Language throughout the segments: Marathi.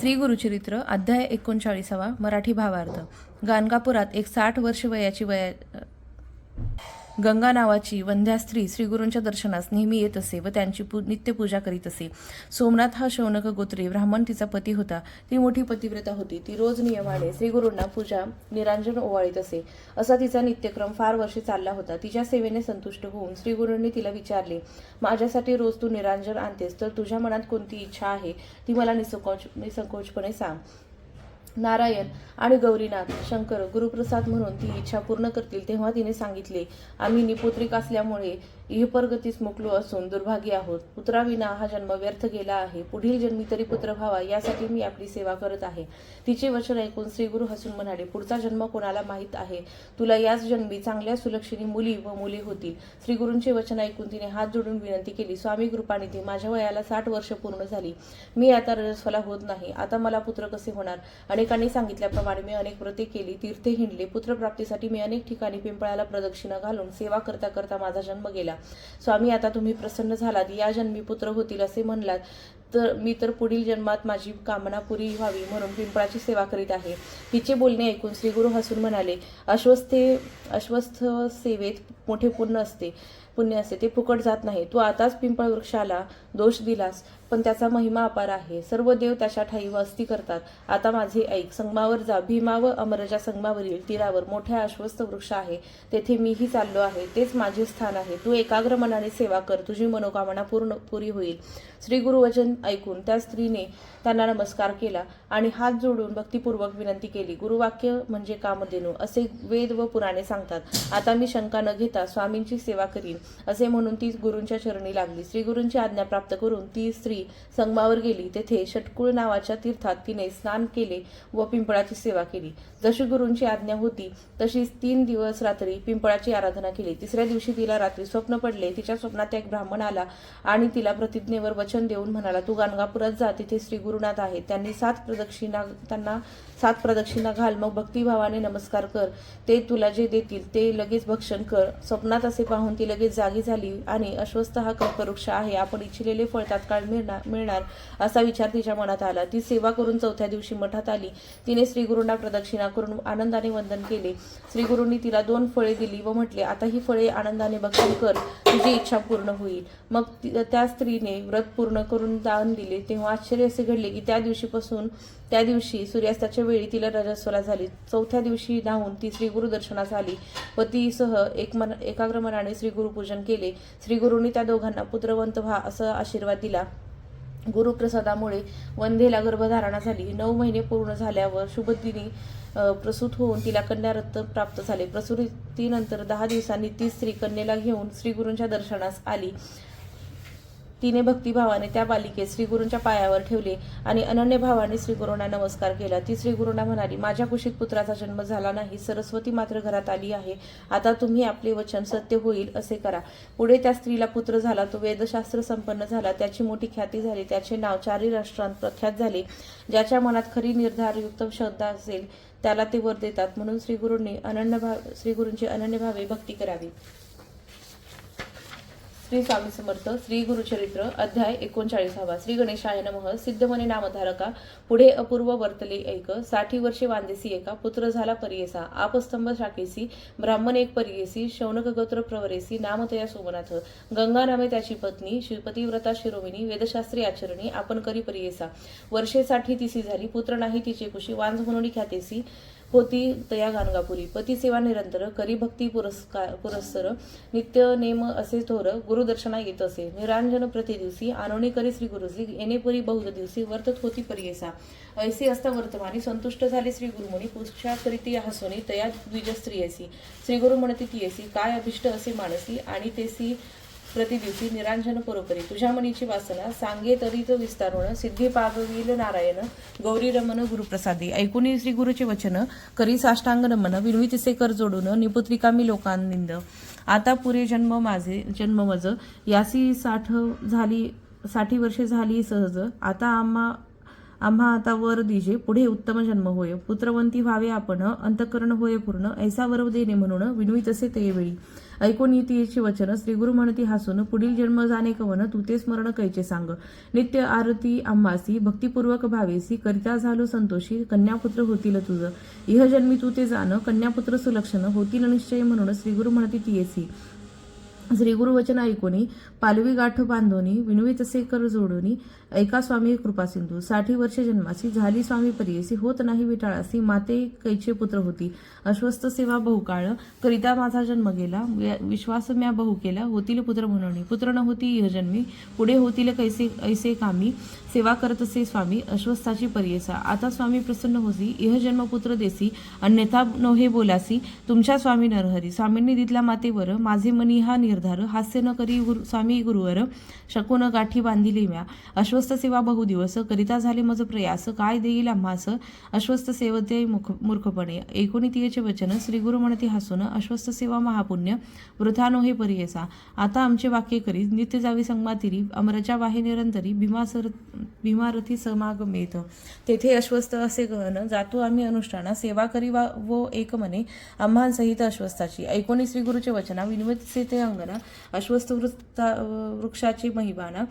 श्री गुरुचरित्र अध्याय एकोणचाळीसावा मराठी भावार्थ. गाणगापुरात एक साठ वर्ष वयाची वया गंगा नावाची वंध्या स्त्री श्रीगुरूंच्या दर्शनास नेहमी येत असे व त्यांची पू नित्यपूजा करीत असे. सोमनाथ हा शौनक गोत्री ब्राह्मण तिचा पती होता. ती मोठी पतिव्रता होती. ती रोज नियमाने श्रीगुरूंना पूजा निरांजन ओवाळीत असे. असा तिचा नित्यक्रम फार वर्षे चालला होता. तिच्या सेवेने संतुष्ट होऊन श्रीगुरूंनी तिला विचारले माझ्यासाठी रोज तू निरांजन आणतेस तर तुझ्या मनात कोणती इच्छा आहे? ती मला निसंकोच निसंकोचपणे सांग. नारायण आणि गौरीनाथ शंकर गुरुप्रसाद म्हणून ती इच्छा पूर्ण करतील तेव्हा तिने सांगितले आम्ही निपुत्रिक असल्यामुळे इहपरगतीस मुकलो असून दुर्भागी आहोत. पुत्राविना हा जन्म व्यर्थ गेला आहे. पुढील जन्मी तरी पुत्र व्हावा यासाठी मी आपली सेवा करत आहे. तिचे वचन ऐकून श्रीगुरु हसून म्हणाले पुढचा जन्म कोणाला माहीत आहे? तुला याच जन्मी चांगल्या सुलक्षणी मुली व मुले होतील. श्रीगुरूंचे वचन ऐकून तिने हात जोडून विनंती केली स्वामी कृपानिधी माझ्या वयाला साठ वर्ष पूर्ण झाली. मी आता रजस्वला होत नाही. आता मला पुत्र कसे होणार? अनेकांनी सांगितल्याप्रमाणे मी अनेक व्रते केली तीर्थे हिंडले. पुत्रप्राप्तीसाठी मी अनेक ठिकाणी पिंपळाला प्रदक्षिणा घालून सेवा करता करता माझा जन्म गेला. स्वामी आता तुम्ही प्रसन्न झालात या जन्मी पुत्र होतील असे म्हणलात. तर मी तर पुढील जन्मात माझी कामना पुरी व्हावी म्हणून पिंपळाची सेवा करीत आहे. तिचे बोलणे ऐकून श्रीगुरु हसून म्हणाले अश्वस्थे अश्वस्थ सेवेत मोठे पुण्य असते पुण्य असते ते फुकट जात नाही. तू आताच पिंपळ वृक्षाला दोष दिलास पण त्याचा महिमा अपार आहे. सर्व देव त्याच्या ठाई वस्ती करतात. आता माझे ऐक संगमावर जा. भीमा व अमरजा संगमावरील तीरावर मोठ्या आश्वस्त वृक्ष आहे. तेथे मीही चाललो आहे. तेच माझे स्थान आहे. तू एकाग्र मनाने सेवा कर. तुझी मनोकामना पूर्ण पुरी होईल. श्री गुरुवचन ऐकून त्या स्त्रीने त्यांना नमस्कार केला आणि हात जोडून भक्तिपूर्वक विनंती केली. गुरुवाक्य म्हणजे कामधेनू असे वेद व पुराणे सांगतात. आता मी शंका न घेता स्वामींची सेवा करीन असे म्हणून ती गुरूंच्या चरणी लागली. श्री गुरूंची आज्ञा प्राप्त करून ती स्त्री संगमावर गेली. तेथे षटकुळ नावाच्या तीर्थात तिने स्नान केले व पिंपळाची सेवा केली. जशी गुरूंची आज्ञा होती तशीच तीन दिवस रात्री पिंपळाची आराधना केली. तिसऱ्या दिवशी तिला रात्री स्वप्न पडले. तिच्या स्वप्नात एक ब्राह्मण आला आणि तिला प्रतिज्ञेवर वचन देऊन म्हणाला तू गाणगापुरात जा. तिथे श्री गुरुनाथ आहेत. त्यांनी सात प्रदक्षिणा त्यांना सात प्रदक्षिणा घाल. मग भक्तिभावाने नमस्कार कर. ते तुला जे देतील ते लगेच भक्षण कर. स्वप्नात असे पाहून ती लगेच जागी झाली आणि अश्वस्थ हा कल्पवृक्ष आहे. आपण इच्छिलेले फळ तात्काळ मिळणार मिळणार असा विचार तिच्या मनात आला. ती सेवा करून चौथ्या दिवशी मठात आली. तिने श्रीगुरूंना प्रदक्षिणा करून आनंदाने वंदन केले. श्रीगुरूंनी तिला दोन फळे दिली व म्हटले आता ही फळे आनंदाने भक्षण कर. तुझी इच्छा पूर्ण होईल. मग ती- त्या स्त्रीने व्रत पूर्ण करून दान दिले. तेव्हा आश्चर्य असे घडले की त्या दिवशीपासून त्या दिवशी सूर्यास्ताच्या वेळी तिला रजस्वला झाली. चौथ्या दिवशी धावून ती श्री गुरुदर्शनास आली व तीसह एक मन एकाग्र मनाने श्री गुरुपूजन केले. श्रीगुरूंनी त्या दोघांना पुत्रवंत व्हा असं आशीर्वाद दिला. गुरुप्रसादामुळे वंदेला गर्भधारणा झाली. नऊ महिने पूर्ण झाल्यावर शुभदिनी प्रसूत होऊन तिला कन्यारत्न प्राप्त झाले. प्रसूतीनंतर दहा दिवसांनी ती स्त्री कन्येला घेऊन श्रीगुरूंच्या दर्शनास आली. तिने भक्तिभावाने त्या बालिकेत श्रीगुरूंच्या पायावर ठेवले आणि अनन्य भावाने श्रीगुरूंना नमस्कार केला. ती श्रीगुरूंना म्हणाली माझ्या कुशीत पुत्राचा जन्म झाला नाही सरस्वती मात्र घरात आली आहे. आता तुम्ही आपले वचन सत्य होईल असे करा. पुढे त्या स्त्रीला पुत्र झाला तो वेदशास्त्र संपन्न झाला त्याची मोठी ख्याती झाली त्याचे नाव चारी राष्ट्रांत प्रख्यात झाले. ज्याच्या मनात खरी निर्धारयुक्त श्रद्धा असेल त्याला ते वर देतात. म्हणून श्रीगुरूंनी अनन्य भाव श्रीगुरूंची अनन्य भावे भक्ती करावी. श्री स्वामी समर्थ श्री गुरुचरित्र अध्याय एकोणचाळीसावा. श्री गणेशाय नमः. सिद्धमने नामधारका पुढे अपूर्व वर्तले ऐकसाठी वर्षे वांदेसी एका पुत्र झाला परियेसा आपस्तंभ शाखेसी ब्राह्मण एक परियेसी शौनक गोत्र प्रवरेसी नामतया सोमनाथ गंगा नामे त्याची पत्नी श्रीपती व्रता शिरोमिनी वेदशास्त्री आचरणी आपण करी परियेसा. वर्षेसाठी तिसी झाली पुत्र नाही तिचे कुशी वांज म्हणून ख्यातेसी होती तया गाणगापुरी पतिसेवा निरंतर करी भक्ती पुरस्कार पुरस्सर नित्य नेम असे थोर गुरुदर्शना येत असे. निरांजन प्रतिदिवसी आनोनी करी श्री गुरुजी येणेपुरी बहुध दिवसी वर्तत होती परियेसा. ऐसी असता वर्तमानी संतुष्ट झाले श्री गुरुमुनी पुष्षा करीती हसोनी तया द्विज स्त्रियसी श्री गुरु म्हणती तियसी काय अभिष्ट असे मानसी आणि तेसी प्रतिदिवशी निरांजन परोपरी. तुझ्या मनीची वासना सांगे तरी तो विस्तारोण सिद्धी पागविल नारायण गौरी रमन गुरुप्रसादी. ऐकुनी श्री गुरुचे वचन करी साष्टांग रमन विनवी तिसे कर जोडून निपुत्रिकामी लोकांनिंद. आता पुरे जन्म माझे जन्म मज. यासी साठ झाली साठी वर्षे झाली सहज. आता आम्हा आम्हा आता वर दिजे पुढे उत्तम जन्म होय. पुत्रवंती व्हावे आपण अंतकरण होय पूर्ण ऐसा वरव देणे म्हणून विनवी तसे ते वेळी. ऐकून येते वचन श्री गुरु म्हणती हसून पुढील जन्म जाणे कवन तू ते स्मरण कैचे सांग. नित्य आरती आम्हासी भक्तिपूर्वक भावेसी करिता झालो संतोषी कन्यापुत्र होतील तुझं. इह जन्मी तू ते जाण कन्यापुत्र सुलक्षण होतील निश्चय म्हणून श्री गुरु म्हणती तियेसी श्री गुरुवचन ऐकोनी पालवी गाठ बांधोनी विनवी तसे कर जोडोनी ऐका स्वामी कृपा सिंधू साठी वर्ष जन्मासी झाली स्वामी परियसी होत नाही विटाळासी माते कैचे पुत्र होती अश्वस्थ सेवा बहुकाळ करिता माझा जन्म गेला विश्वास म्या बहु केला होतील पुत्र म्हणून पुत्र न होती इह जन्मी पुढे होतील कैसे ऐसे कामी सेवा करत असे स्वामी अश्वस्थाची परियसा आता स्वामी प्रसन्न होसी इह जन्म पुत्र देसी अन्यथा नोहे बोलासी तुमच्या स्वामी नरहरी स्वामींनी दितला मातेवर माझे मनी हा निर् धर हास्य न करी गुरु स्वामी गुरुवर शकून गाठी बांधिली म्या. अश्वस्थ सेवा बहु दिवस करिता झाले मज प्रयास काय देईल आम्हास? अश्वस्थ सेवते मुख मूर्खपणे. एकोणीतीयेचे वचन श्री गुरु म्हणती हसून अश्वस्थ सेवा महापुण्य वृथा नोहे परियसा आता आमचे वाक्य करी नित्य जावी संगमातिरी अमरच्या वाहे निरंतरी भीमासर भीमारथी समागमेत. तेथे अश्वस्थ असे गहन जातो आम्ही अनुष्ठाना सेवा करी वा वो एक म्हणे आम्हांसहित अश्वस्थाची एकोणी श्री गुरुचे वचना विनिमित ते अंगना अश्वस्त वृत्ता वृक्षाची महिबाना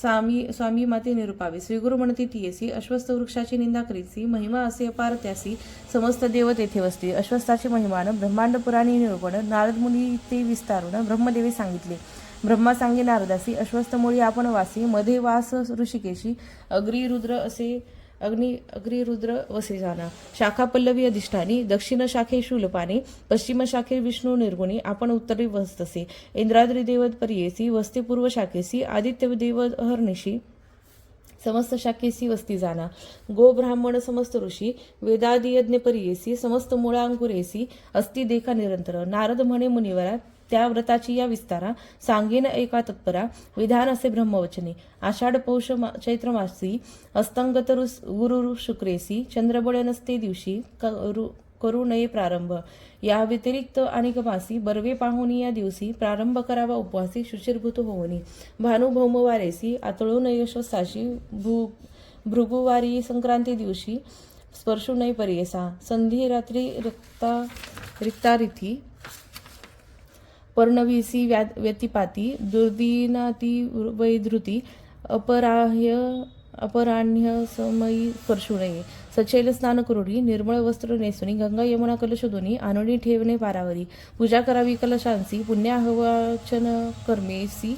स्वामी स्वामी माते निरुपावे श्रीगुरु म्हणती तियसी अश्वस्थ वृक्षाची निंदा करीसी महिमा असे अपार त्यासी समस्त देव तेथे वसती अश्वस्ताची महिमान ब्रह्मांड पुराणी निरूपण नारद मुनी ते विस्तारून ब्रह्मदेवी सांगितले. ब्रह्मा सांगे नारदासी अश्वस्थमुळी आपण वासी मध्ये वास ऋषिकेशी अग्री रुद्र असे अग्नि अग्निरुद्र वसे जाना शाखा पल्लवी अधिष्ठानी दक्षिण शाखे शूलपाने पश्चिम शाखे विष्णू निर्गुणी आपण उत्तरी वस्तसे इंद्राद्री देवत परियेसी वस्ते पूर्व शाखेसी आदित्य देवत हरनिशी समस्त शाखेसी वस्ती जाना गो ब्राह्मण समस्त ऋषी वेदादियज्ञ परियेसी समस्त मुळांकुरेसी अस्ति देखा निरंतर नारद म्हणे मुनिवरात त्या व्रताची या विस्तारा सांगेन एका तत्परा विधान असे ब्रह्मवचने. आषाढ पौष मा- चैत्र मासी अस्तंगत गुरु शुक्रेसी चंद्रबळ नसते दिवशी करू करू नये प्रारंभ. या व्यतिरिक्त आणि मासी बर्वे पाहुणी या दिवशी प्रारंभ करावा उपवासी शुचिरभूत होऊनी. भानुभौमवारेसी आतळू नये भू भृगुवारी संक्रांती दिवशी स्पर्शू नये परियसा. संधी रात्री रिक्ता रिक्तारिथी पर्णविसी व्या व्यतिपाती दुर्दिनाती वैधृती अपराह्य अपराह्य समयी परशुणे नये सचैल स्नान करुणी निर्मळ वस्त्र नेसुनी गंगा यमुना कलश धुनी ठेवणे पारावरी पूजा करावी कलशांसी पुण्याहवाचन कर्मेसी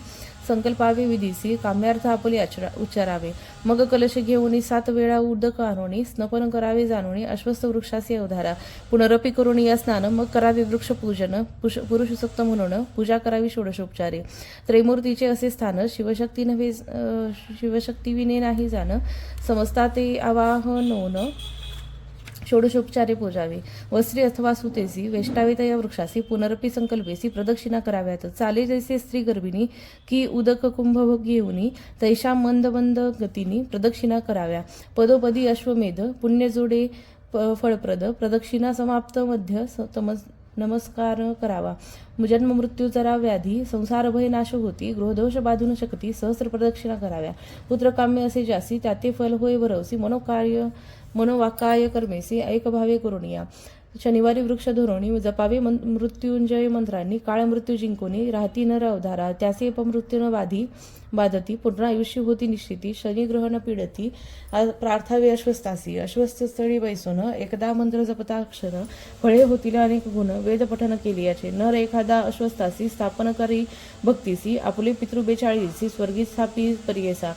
संकल्पावे विधीसी काम्यार्थ आपले आचरा उच्चारावे. मग कलश घेऊन सात वेळा उदक आणोनी स्नपन करावे जाणोनी अश्वस्थ वृक्षासी अवधारा. पुनरपी करून या स्नान मग करावे वृक्ष पूजन पुष पुरुषसक्त म्हणून पूजा करावी षोडशोपचारे त्रैमूर्तीचे असे स्थान शिवशक्ती नव्हे शिवशक्तीविने नाही जाणं. समजता ते आवाहनोन षोडशोपचारे पूजावे. वस्त्री अथवा सुतेसी वेष्टावे या वृक्षासी पुनरपी संकल्पेसी प्रदक्षिणा कराव्यात. चाले जैसे स्त्री गर्भिणी की उदक कुंभ घेऊनी तैशा मंद मंद गतीनी प्रदक्षिणा कराव्या. पदोपदी अश्वमेध पुण्यजोडे प- फळप्रद प्रदक्षिणा समाप्त मध्य स- तमस नमस्कार करावा. जन्म मृत्यू जरा व्याधी संसार भय नाश होती गृहदोष बाधून शकती सहस्र प्रदक्षिणा कराव्या. पुत्रकाम्य असे जासी त्याते फल होय वरवसी मनोकार्य मनोवाकाय कर्मेसी ऐकभावे करुणिया. शनिवारी वृक्ष धोरणी जपावे मन- मृत्युंजय मंत्रांनी काळ मृत्यू जिंकोनी राहती नर अवधारा त्यासे अपमृत्यून बाधी बाधती पुन्हा आयुष्य होती निश्चिती शनिग्रह न पीडती प्रार्थावे अश्वस्तासी अश्वस्थस्थळी बैसून एकदा मंत्र जपताक्षर फळे होतील अनेक गुण वेदपठन केली याचे नर एखादा अश्वस्तासी स्थापन करी भक्तीसी आपले पितृ बेचाळीसी स्वर्गी स्थापी परियेसा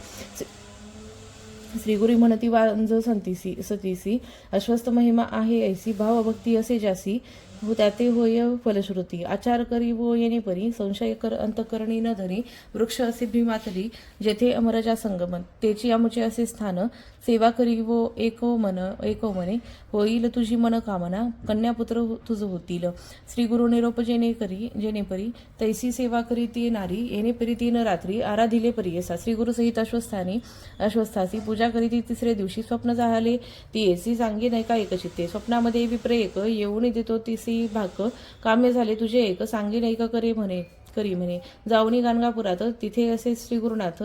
श्रीगुरी म्हणती वांज संतीसी सतीसी अश्वस्थ महिमा आहे ऐसी भाव भक्ती असे जासी हो त्याते होय फलश्रुती. आचार करी वो येणे परी संशय कर अंतकरणी न धरी वृक्ष असे भीमातली जेथे अमरजा संगमन. तेची आमचे असे स्थान सेवा करी वो एको मन एको मने. होईल तुझी मन कामना कन्यापुत्र हो, तुझ होतील. श्री गुरु निरोप जेणे करी जेणे परी तैसी सेवा करी ती नारी येणे परी तीन रात्री आराधिले येसा. श्री गुरु सहित अश्वस्थानी अश्वस्थासी पूजा करी ती तिसरे दिवशी स्वप्न झाले ती येसी सांगे नाही का एकचित्ते. स्वप्नामध्ये विप्रे एक येऊन देतो तिसी भाक काम्य झाले तुझे एक सांगे नाही का करे म्हणे करी म्हणे. जाऊनी गाणगापुरात तिथे असे श्री गुरुनाथ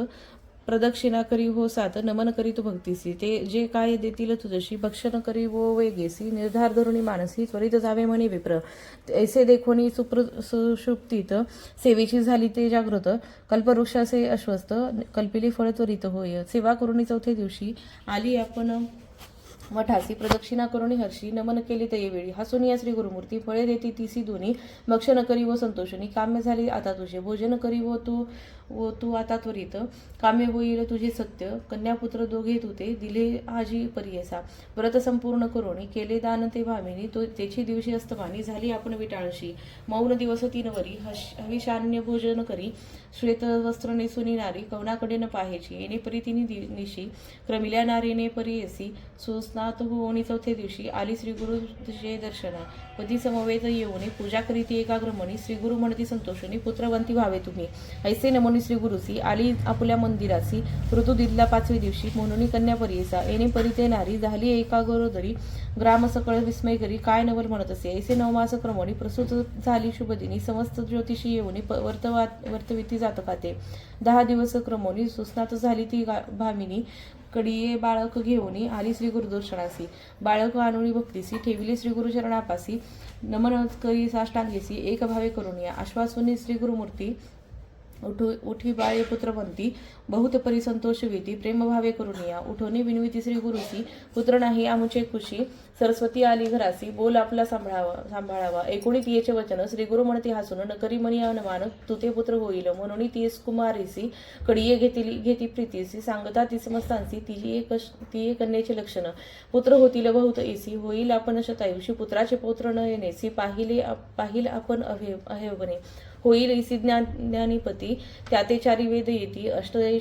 प्रदक्षिणा करी हो सात नमन करी तू भक्तीसी. ते जे काय देतील तुझशी भक्षण करी वो वेगेसी. निर्धार धरुणी मानसी त्वरित जावे म्हणे विप्र. ऐसे देखोनी सुप्र सुषुप्तीत सेवेची झाली ते जागृत. कल्पवृक्ष असे अश्वस्त कल्पिली फळ त्वरित होय. सेवा करुणी चौथ्या दिवशी आली आपण मठासी प्रदक्षिणा करून हर्षी नमन केले ते वेळी. हसून या श्री गुरुमूर्ती फळे देती तिसी दोन्ही भक्षण करी व संतोषणी काम्य झाली आता तुझे भोजन करी व तू व तू आता त्वरित. काम्य होईल तुझे सत्य कन्यापुत्र दोघे तुते दिले आजी परियसा. व्रत संपूर्ण करोणी केले दान ते भामिनी तो तेची दिवशी अस्तमानी झाली आपण विटाळशी. मौन दिवस तीन वरी हश हविषान्य भोजन करी. श्वेत वस्त्र नेसुनी नारी कवनाकडे न पाहायची. येणे परी तिने दि- निशी क्रमिल्या नारीने परी सुस्ना सुस्नात होऊनी चौथ्या दिवशी आली श्री गुरु दर्शना. पदी समवेत येऊन पूजा करीती एकाग्रमणी श्री गुरु म्हणती संतोषणी पुत्रवंती व्हावे तुम्ही. ऐसे नमोनी श्री गुरुसी आली आपल्या मंदिरासी ऋतू दिदला पाचवी दिवशी म्हणून कन्या परियसा येणे परिते नारी झाली एका गरोदरी ग्राम सकळ विस्मय करी काय नवल म्हणत असे. ऐसे नवमास क्रमणी प्रसूत झाली शुभदिनी समस्त ज्योतिषी येऊन प- वर्तवा वर्तविती जात खाते दहा दिवस क्रमोनी सुस्नात झाली ती गा- भामिनी कडिये बाळक घेऊनी आली श्री गुरुदर्शनासी बाळक आणुनी भक्तीसी ठेविले श्री गुरुचरणापासी नमन करी साष्टांगेसी एक भावे करून या आश्वासुनी श्री गुरुमूर्ती. उठू उठी बाळे पुत्रवंती. बहुत परिसंतोष विधी प्रेमभावे प्रेम भावे करुनिया उठोनी विनवी श्री गुरुसी पुत्र नाही आमुचे खुशी सरस्वती आली घरासी बोल आपला सांभाळावा सांभाळावा. एकोणी तियेचे वचन श्री गुरु म्हणते हसून नकरी मनी अनमान तुते पुत्र होईल. म्हणून तीस कुमारीसी कडिये घेतली घेती प्रीतीसी सांगता ती समस्तांसी तिची एक ती कन्याचे लक्षण. पुत्र होतील बहुत एसी होईल आपण शतायुषी पुत्राचे पुत्र न येणेसी पाहिले पाहिल आपण अहे अहेवने होईल इसी ज्ञान ज्ञानीपती त्या ते चारी वेद येती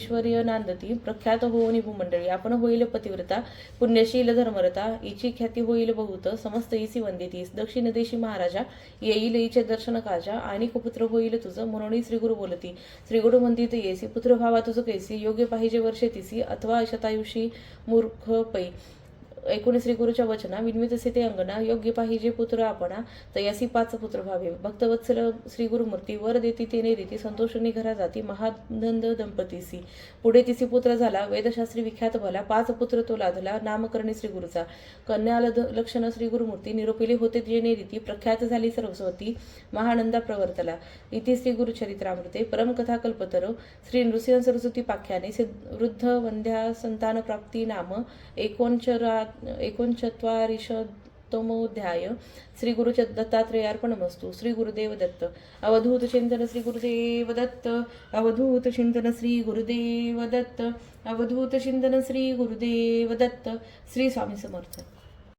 अष्टऐश्वर्य नांदती प्रख्यात होऊनी भूमंडळी. आपण होईल पतिव्रता पुण्यशील धर्मरता इची ख्याती होईल बहुत समस्त इसी वंदितीस दक्षिण देशी महाराजा येईल इचे दर्शन काजा आणि कुपुत्र होईल तुझं म्हणून श्रीगुरु बोलती. श्रीगुरु गुरु येसी पुत्र भावा तुझं कैसी योग्य पाहिजे वर्षे तिसी अथवा शतायुषी मूर्ख पै. एकोणीस श्री गुरुच्या वचना विन्वित से ते अंगना योग्य पाहिजे पुत्र आपणा तयासी पाच पुत्र व्हावे. भक्तवत्सल श्री गुरुमूर्ती वर देती तेने रीती संतोषणी घरा जाती महानंद दंपतीसी पुढे तिसी पुत्र झाला वेदशास्त्री विख्यात भला पाच पुत्र तो लाधला नामकरणी श्री गुरुचा. कन्याल लक्षण श्री गुरुमूर्ती निरोपिले होते जेने रीती प्रख्यात झाली सरस्वती महानंदा प्रवर्तला. इति श्री गुरुचरित्रामृते परमकथा कल्पतरो श्री नृसिंह सरस्वती पाख्याने वृद्ध वंध्या संतान प्राप्ती नाम एकोणचरा एकोणचत्वारिशतमोध्याय श्री गुरु दत्तात्रेयार्पणमस्तु श्री गुरुदेव दत्त। अवधूत चिंतन श्री गुरुदेव दत्त। अवधूत चिंतन श्री गुरुदेव दत्त। अवधूत चिंतन श्री गुरुदेव दत्त। श्री स्वामी समर्थ।